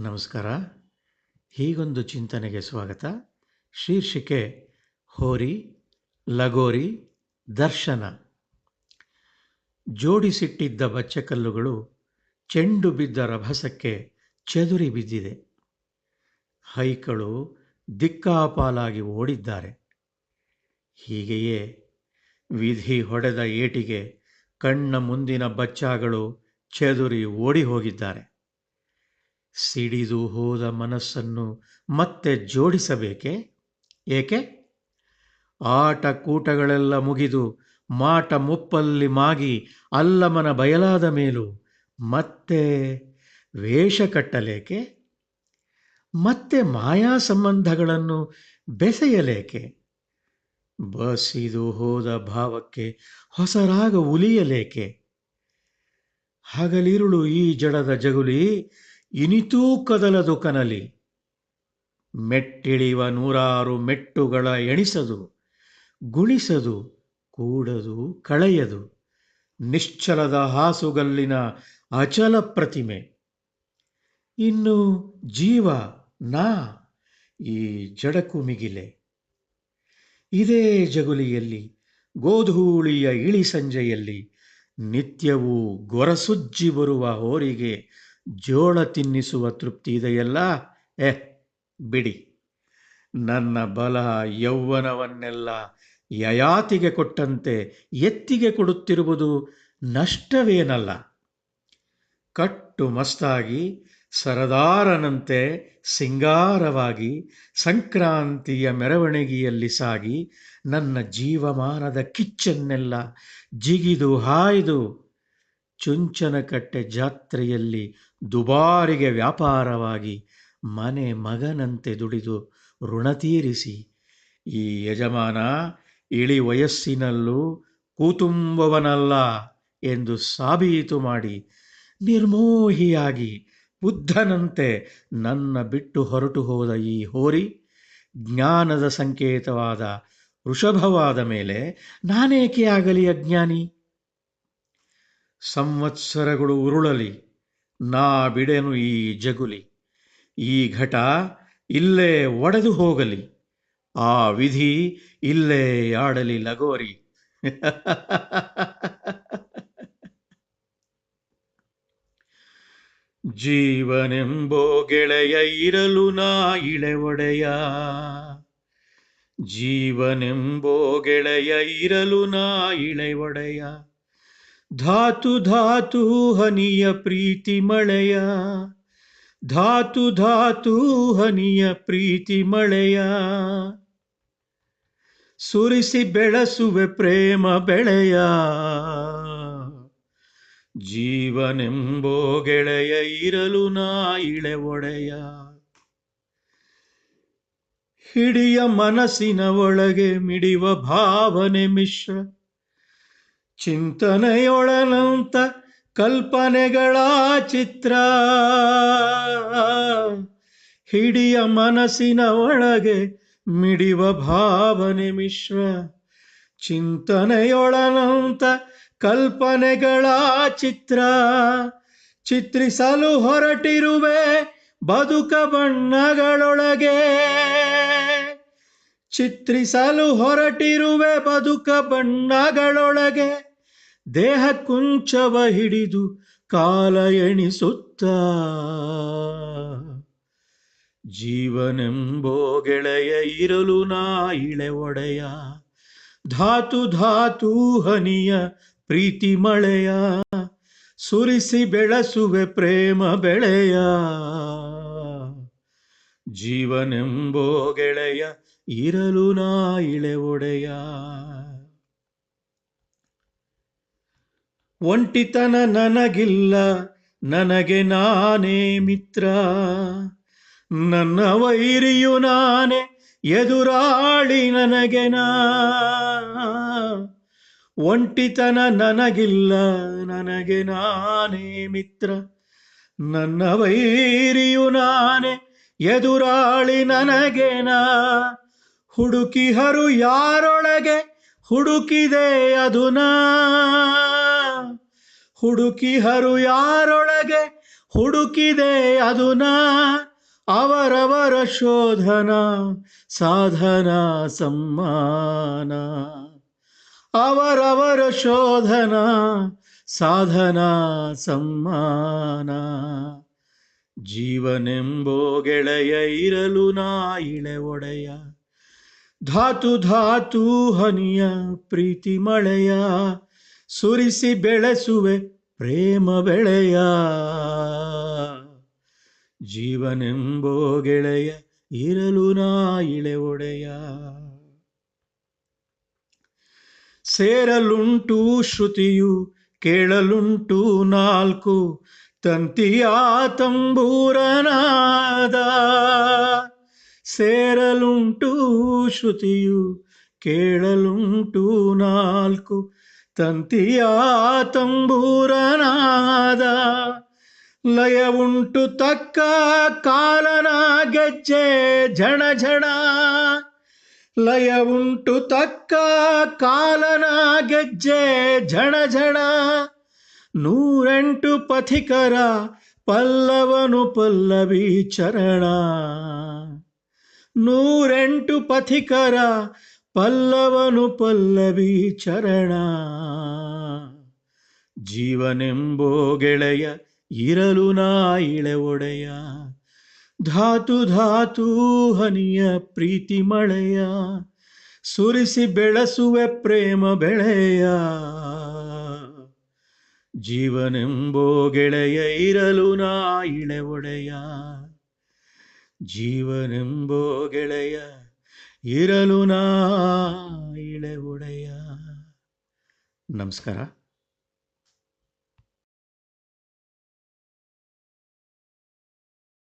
ನಮಸ್ಕಾರ. ಹೀಗೊಂದು ಚಿಂತನೆಗೆ ಸ್ವಾಗತ. ಶೀರ್ಷಿಕೆ, ಹೋರಿ, ಲಗೋರಿ, ದರ್ಶನ. ಜೋಡಿಸಿಟ್ಟಿದ್ದ ಬಚ್ಚಕಲ್ಲುಗಳು ಚೆಂಡು ಬಿದ್ದ ರಭಸಕ್ಕೆ ಚದುರಿ ಬಿದ್ದಿದೆ. ಹೈಕಳು ದಿಕ್ಕಾಪಾಲಾಗಿ ಓಡಿದ್ದಾರೆ. ಹೀಗೆಯೇ ವಿಧಿ ಹೊಡೆದ ಏಟಿಗೆ ಕಣ್ಣ ಮುಂದಿನ ಬಚ್ಚಾಗಳು ಚದುರಿ ಓಡಿ ಹೋಗಿದ್ದಾರೆ ಸಿಡಿದು ಹೋದ ಮನಸ್ಸನ್ನು ಮತ್ತೆ ಜೋಡಿಸಬೇಕೆ? ಏಕೆ? ಆಟ ಕೂಟಗಳೆಲ್ಲ ಮುಗಿದು ಮಾಟ ಮುಪ್ಪಲ್ಲಿ ಮಾಗಿ ಅಲ್ಲಮನ ಬಯಲಾದ ಮೇಲೂ ಮತ್ತೆ ವೇಷ ಕಟ್ಟಲೇಕೆ? ಮತ್ತೆ ಮಾಯಾ ಸಂಬಂಧಗಳನ್ನು ಬೆಸೆಯಲೇಕೆ? ಬಸಿದು ಹೋದ ಭಾವಕ್ಕೆ ಹೊಸರಾಗ ಉಲಿಯಲೇಕೆ? ಹಗಲಿರುಳು ಈ ಜಡದ ಜಗುಲಿ ಇನಿತೂ ಕದಲದು ಕನಲಿ ಮೆಟ್ಟಿಳಿಯುವ ನೂರಾರು ಮೆಟ್ಟುಗಳ ಎಣಿಸದು, ಗುಣಿಸದು, ಕೂಡದು ಕಳೆಯದು. ನಿಶ್ಚಲದ ಹಾಸುಗಲ್ಲಿನ ಅಚಲ ಪ್ರತಿಮೆ. ಇನ್ನು ಜೀವ ನಾ ಈ ಜಡಕು ಮಿಗಿಲೆ. ಇದೇ ಜಗುಲಿಯಲ್ಲಿ, ಗೋಧೂಳಿಯ ಇಳಿ ಸಂಜೆಯಲ್ಲಿ ನಿತ್ಯವೂ ಗೊರಸುಜ್ಜಿ ಬರುವ ಹೋರಿಗೆ ಜೋಳ ತಿನ್ನಿಸುವ ತೃಪ್ತಿ ಇದೆಯಲ್ಲ? ಎ ಬಿಡಿ. ನನ್ನ ಬಲ ಯೌವನವನ್ನೆಲ್ಲ ಯಯಾತಿಗೆ ಕೊಟ್ಟಂತೆ ಎತ್ತಿಗೆ ಕೊಡುತ್ತಿರುವುದು ನಷ್ಟವೇನಲ್ಲ. ಕಟ್ಟು ಮಸ್ತಾಗಿ, ಸರದಾರನಂತೆ ಸಿಂಗಾರವಾಗಿ, ಸಂಕ್ರಾಂತಿಯ ಮೆರವಣಿಗೆಯಲ್ಲಿ ಸಾಗಿ ನನ್ನ ಜೀವಮಾನದ ಕಿಚ್ಚನ್ನೆಲ್ಲ ಜಿಗಿದು ಹಾಯ್ದು ಚುಂಚನಕಟ್ಟೆ ಜಾತ್ರೆಯಲ್ಲಿ ದುಬಾರಿಗೆ ವ್ಯಾಪಾರವಾಗಿ ಮನೆ ಮಗನಂತೆ ದುಡಿದು ಋಣ ತೀರಿಸಿ. ಈ ಯಜಮಾನ ಇಳಿ ವಯಸ್ಸಿನಲ್ಲೂ ಕೂತುಂಬವನಲ್ಲ ಎಂದು ಸಾಬೀತು ಮಾಡಿ ನಿರ್ಮೋಹಿಯಾಗಿ ಬುದ್ಧನಂತೆ ನನ್ನ ಬಿಟ್ಟು ಹೊರಟು ಹೋದ ಈ ಹೋರಿ ಜ್ಞಾನದ ಸಂಕೇತವಾದ ವೃಷಭವಾದ ಮೇಲೆ ನಾನೇಕೆ ಆಗಲಿ ಅಜ್ಞಾನಿ? ಸಂವತ್ಸರಗಳು ಉರುಳಲಿ, ನಾ ಬಿಡೆನು ಈ ಜಗುಲಿ. ಈ ಘಟ ಇಲ್ಲೇ ಒಡೆದು ಹೋಗಲಿ, ಆ ವಿಧಿ ಇಲ್ಲೇ ಆಡಲಿ ಲಗೋರಿ. ಜೀವನೆಂಬೋ ಗೆಳೆಯ ಇರಲು ನಾ ಇಳೆ ಒಡೆಯ ಜೀವನೆಂಬೋ ಗೆಳೆಯ ಇರಲು ನಾ ಇಳೆ ಒಡೆಯ ಧಾತು ಧಾತು ಹನಿಯ ಪ್ರೀತಿ ಮಳೆಯ. ಧಾತು ಧಾತು ಹನಿಯ ಪ್ರೀತಿ ಮಳೆಯ. ಸುರಿಸಿ ಬೆಳಸುವೆ ಪ್ರೇಮ ಬೆಳೆಯ. ಜೀವನೆಂಬೋ ಗೆಳೆಯ ಇರಲು ನಾ ಇಳೆ ಒಡೆಯ. ಹಿಡಿಯ ಮನಸ್ಸಿನ ಒಳಗೆ ಮಿಡಿವ ಭಾವನೆ ಮಿಶ್ರ. ಚಿಂತನೆಯೊಳನಂತ ಕಲ್ಪನೆಗಳ ಚಿತ್ರ. ಹಿಡಿಯ ಮನಸ್ಸಿನ ಒಳಗೆ ಮಿಡಿವ ಭಾವನೆ ಮಿಶ್ರ. ಚಿಂತನೆಯೊಳನಂತ ಕಲ್ಪನೆಗಳ ಚಿತ್ರ. ಚಿತ್ರಿಸಲು ಹೊರಟಿರುವೆ ಬದುಕ ಬಣ್ಣಗಳೊಳಗೆ. ಚಿತ್ರಿಸಲು ಹೊರಟಿರುವೆ ಬದುಕ ಬಣ್ಣಗಳೊಳಗೆ. ದೇಹ ಕುಂಚವ ಹಿಡಿದು ಕಾಲ ಎಣಿಸುತ್ತ. ಜೀವನೆಂಬೋ ಗೆಳೆಯ ಇರಲು ನಾ ಇಳೆ ಒಡೆಯ. ಧಾತು ಧಾತು ಹನಿಯ ಪ್ರೀತಿ ಮಳೆಯ. ಸುರಿಸಿ ಬೆಳಸುವೆ ಪ್ರೇಮ ಬೆಳೆಯ. ಜೀವನೆಂಬೋ ಗೆಳೆಯ ಇರಲು ನಾ ಇಳೆ ಒಡೆಯ. ಒಂಟಿತನ ನನಗಿಲ್ಲ, ನನಗೆ ನಾನೇ ಮಿತ್ರ. ನನ್ನ ವೈರಿಯು ನಾನೇ, ಎದುರಾಳಿ ನನಗೆ ನಾ. ಒಂಟಿತನ ನನಗಿಲ್ಲ, ನನಗೆ ನಾನೇ ಮಿತ್ರ. ನನ್ನ ವೈರಿಯು ನಾನೇ, ಎದುರಾಳಿ ನನಗೆ ನಾ. ಹುಡುಕಿಹರು ಯಾರೊಳಗೆ ಹುಡುಕಿದೆ ಅದು ನಾ. ಹುಡುಕಿಹರು ಯಾರೊಳಗೆ ಹುಡುಕಿದೆ ಅದುನಾ ಅವರವರ ಶೋಧನ, ಸಾಧನ, ಸಮ್ಮಾನ. ಅವರವರ ಶೋಧನ, ಸಾಧನ, ಸಮ್ಮಾನ. ಜೀವನೆಂಬೋ ಗೆಳೆಯ ಇರಲು ನಾ ಇಳೆ ಒಡೆಯ. ಧಾತು ಧಾತು ಹನಿಯ, ಪ್ರೀತಿ ಮಳೆಯ. ಸುರಿಸಿ ಬೆಳೆಸುವೆ ಪ್ರೇಮ ಬೆಳೆಯ. ಜೀವನೆಂಬೋ ಗೆಳೆಯ, ಇರಲು ನಾ ಇಳೆ ಒಡೆಯ. ಸೇರಲುಂಟು ಶ್ರುತಿಯು, ಕೇಳಲುಂಟು ನಾಲ್ಕು, ತಂತಿಯ ತಂಬೂರನಾದ. ಸೇರಲುಂಟು ಶ್ರುತಿಯು, ಕೇಳಲುಂಟು ನಾಲ್ಕು ತಂತಿಯ ತಂಬೂರನಾದ ಲಯ ಉಂಟು ತಕ್ಕ ಕಾಲನ ಗೆಜ್ಜೆ ಝಣ ಝಣ. ಉಂಟು ತಕ್ಕ ಕಾಲನ ಗೆಜ್ಜೆ ಝಣ ಝಣ. ನೂರೆಂಟು ಪಥಿಕರ ಪಲ್ಲವನು ಪಲ್ಲವಿ ಚರಣ. ನೂರೆಂಟು ಪಥಿಕರ ಪಲ್ಲವನು ಪಲ್ಲವಿ ಚರಣ. ಜೀವನೆಂಬೋ ಗೆಳೆಯ ಇರಲು ನಾಯಿಳೆ ಒಡೆಯ. ಧಾತು ಧಾತು ಹನಿಯ ಪ್ರೀತಿ ಮಳೆಯ. ಸುರಿಸಿ ಬೆಳೆಸುವೆ ಪ್ರೇಮ ಬೆಳೆಯ. ಜೀವನೆಂಬೋ ಗೆಳೆಯ ಇರಲು ನಾಯಿಳೆ ಒಡೆಯ. ಜೀವನೆಂಬೋ ಗೆಳೆಯ ಇರಲು ನಾ ಇಳೆ ಒಡೆಯ. ನಮಸ್ಕಾರ.